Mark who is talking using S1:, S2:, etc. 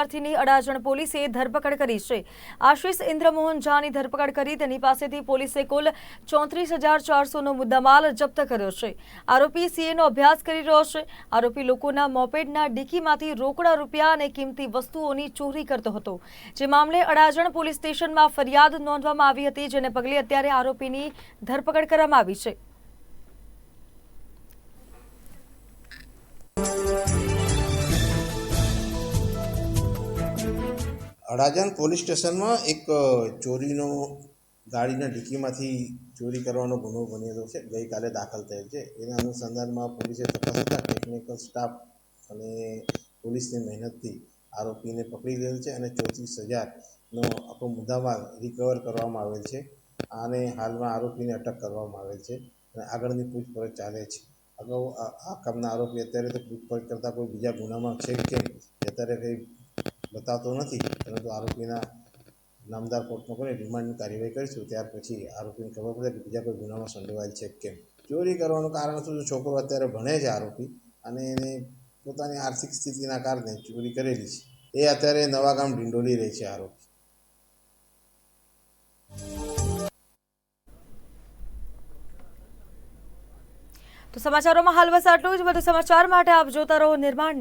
S1: વિદ્યાર્થીની અડાજણ પોલીસે ધરપકડ કરી છે. આશિષ ઇન્દ્રમોહન ઝાની ધરપકડ કરી. તેની પાસેથી પોલીસે કુલ ચોત્રીસ હજાર ચારસોનો મુદ્દામાલ જપ્ત કર્યો છે. આરોપી સીએનો અભ્યાસ કરી રહ્યો છે. આરોપી લોકોના મોપેડના ડીકીમાંથી રોકડા રૂપિયા અને કિંમતી વસ્તુઓની ચોરી કરતો હતો. જે મામલે અડાજણ પોલીસ સ્ટેશનમાં ફરિયાદ નોંધવામાં આવી હતી, જેને પગલે અત્યારે આરોપીની ધરપકડ કરવામાં આવી છે.
S2: અડાજણ પોલીસ સ્ટેશનમાં એક ચોરીનો ગાડીના ડિક્કીમાંથી ચોરી કરવાનો ગુનો બનેલો છે. ગઈકાલે દાખલ થયેલ છે. એના અનુસંધાનમાં પોલીસે તપાસ કરતા ટેકનિકલ સ્ટાફ અને પોલીસની મહેનતથી આરોપીને પકડી લીધેલ છે અને ચોત્રીસ હજારનો આખો મુદ્દામાલ રિકવર કરવામાં આવેલ છે અને હાલમાં આરોપીને અટક કરવામાં આવેલ છે અને આગળની પૂછપરછ ચાલે છે. અગાઉ આ કામના આરોપી અત્યારે તો પૂછપરછ કરતાં કોઈ બીજા ગુનામાં છે કે અત્યારે કંઈ બતાવતો નથી, પરંતુ આરોપીના નામદાર કોર્ટમાં પણ રિમાન્ડની કાર્યવાહી કરીશું. ત્યાર પછી આરોપીને ખબર પડે કે બીજા કોઈ ગુનામાં સંડોવાયેલ છે કેમ. ચોરી કરવાનું કારણ શું છોકરો અત્યારે ભણે છે આરોપી અને એને પોતાની આર્થિક સ્થિતિના કારણે ચોરી કરેલી છે. એ અત્યારે નવા ગામ ઢીંડોલી રહે છે આરોપી.
S1: તો સમાચારોમાં હાલ બસ આટલું જ. વધુ સમાચાર માટે આપ જોતા રહો નિર્માણ